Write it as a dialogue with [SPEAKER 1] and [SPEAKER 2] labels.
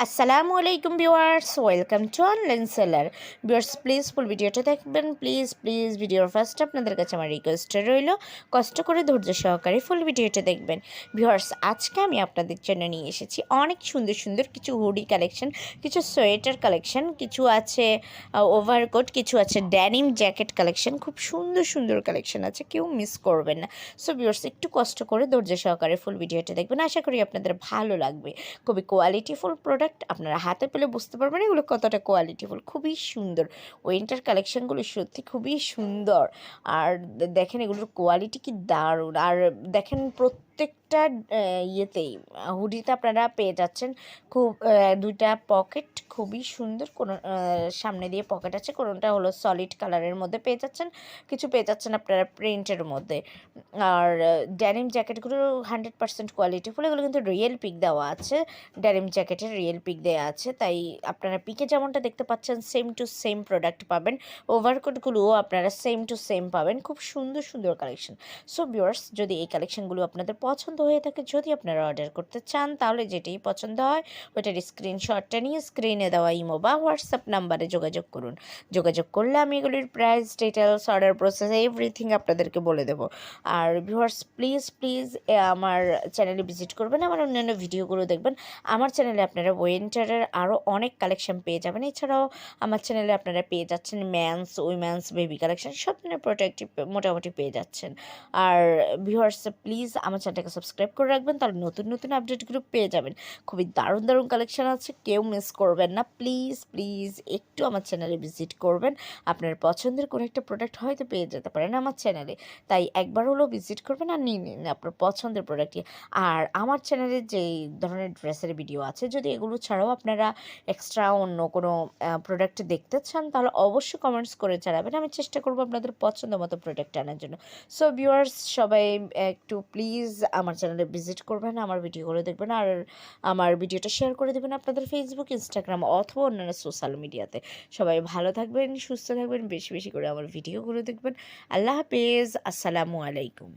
[SPEAKER 1] আসসালামু আলাইকুম viewers welcome to online seller viewers please full ভিডিওটা দেখবেন। প্লিজ প্লিজ ভিডিওর ফার্স্ট আপনাদের কাছে আমার রিকোয়েস্ট রইল। কষ্ট করে ধৈর্য সহকারে ফুল ভিডিওটা দেখবেন। ভিউয়ার্স আজকে আমি আপনাদের জন্য নিয়ে এসেছি অনেক সুন্দর সুন্দর কিছু হুডি কালেকশন কিছু সোয়েটার কালেকশন কিছু আছে ওভারকোট কিছু আছে ড্যানিম জ্যাকেট কালেকশন খুব সুন্দর সুন্দর কালেকশন আছে। কেউ মিস করবেন না। সো ভিউয়ার্স একটু কষ্ট করে ধৈর্য সহকারে ফুল ভিডিওটা দেখবেন। আশা করি আপনাদের ভালো লাগবে। খুবই কোয়ালিটিফুল প্রোডাক্ট আপনারা হাতে পেলে বুঝতে পারবেন এগুলো কতটা কোয়ালিটিফুল খুবই সুন্দর। ওয়েন্টার কালেকশানগুলো সত্যি খুবই সুন্দর। আর দেখেন এগুলোর কোয়ালিটি কি দারুণ। আর দেখেন প্রত্যেকটা ইয়েতেই, হুডিতে আপনারা পেয়ে যাচ্ছেন। খুব দুইটা পকেট খুবই সুন্দর। কোন সামনে দিয়ে পকেট আছে। কোনোটা হলো সলিড কালারের মধ্যে পেয়ে যাচ্ছেন। কিছু পেয়ে যাচ্ছেন আপনারা প্রিন্টের মধ্যে। আর ড্যানিম জ্যাকেটগুলো হান্ড্রেড পার্সেন্ট কোয়ালিটিফুল এগুলো কিন্তু রিয়েল পিক দেওয়া আছে। ড্যানিম জ্যাকেটের রিয়েল পিক দেওয়া আছে। তাই আপনারা পিকে যেমনটা দেখতে পাচ্ছেন, সেম টু সেম প্রোডাক্ট পাবেন। ওভারকোটগুলোও আপনারা সেম টু সেম পাবেন। খুব সুন্দর সুন্দর কালেকশন। সো ভিউয়ার্স, যদি এই কালেকশনগুলো আপনাদের পছন্দ হয়ে থাকে। যদি আপনারা অর্ডার করতে চান, তাহলে যেটাই পছন্দ হয়, ওইটার স্ক্রিনশটটা নিয়ে স্ক্রিনে দেওয়া ইমো বা হোয়াটসঅ্যাপ নাম্বারে যোগাযোগ করুন। যোগাযোগ করলে আমি এগুলির price details order process everything আপনাদেরকে বলে দেবো। আর ভিউয়ার্স প্লিজ প্লিজ আমার চ্যানেলে ভিজিট করবেন, আমার অন্যান্য ভিডিওগুলো দেখবেন। আমার চ্যানেলে আপনারা ওয়েন্টারের আরও অনেক কালেকশন পেয়ে যাবেন। এছাড়াও আমার চ্যানেলে আপনারা পেয়ে যাচ্ছেন ম্যানস উইমেন্স বেবি কালেকশন সব ধরনের প্রোডাক্ট মোটামুটি পেয়ে যাচ্ছেন। আর ভিউয়ার্স প্লিজ আমার চ্যানেলটাকে সাবস্ক্রাইব করে রাখবেন, তাহলে নতুন নতুন আপডেটগুলো পেয়ে যাবেন। খুবই দারুণ দারুণ কালেকশন আছে, কেউ মিস করবেন না। প্লিজ প্লিজ একটু আমার চ্যানেলে ভিজিট করবেন। আপনার পছন্দের কোনো একটা প্রোডাক্ট হয়তো পেয়ে যেতে পারেন আমার চ্যানেলে তাই একবার হলেও ভিজিট করবেন আর নিয়ে নিন আপনার পছন্দের প্রোডাক্টটি আর আমার চ্যানেলে যেই ধরনের ড্রেসের ভিডিও আছে, যদি এগুলো ছাড়াও আপনারা এক্সট্রা অন্য কোনো প্রোডাক্ট দেখতে চান, তাহলে অবশ্যই কমেন্টস করে জানাবেন। আমি চেষ্টা করব আপনাদের পছন্দ মতো প্রোডাক্ট আনার জন্য। সো ভিউয়ার্স সবাই, একটু প্লিজ আমার চ্যানেলে ভিজিট করবেন, আমার ভিডিওগুলো দেখবেন আর আমার ভিডিওটা শেয়ার করে দেবেন আপনাদের ফেসবুক ইনস্টাগ্রাম অথবা অন্যান্য সোশ্যাল মিডিয়াতে সবাই ভালো থাকবেন, সুস্থ থাকবেন, বেশি বেশি করে আমার ভিডিওগুলো দেখবেন। আল্লাহ হাফেজ, আসসালামু আলাইকুম।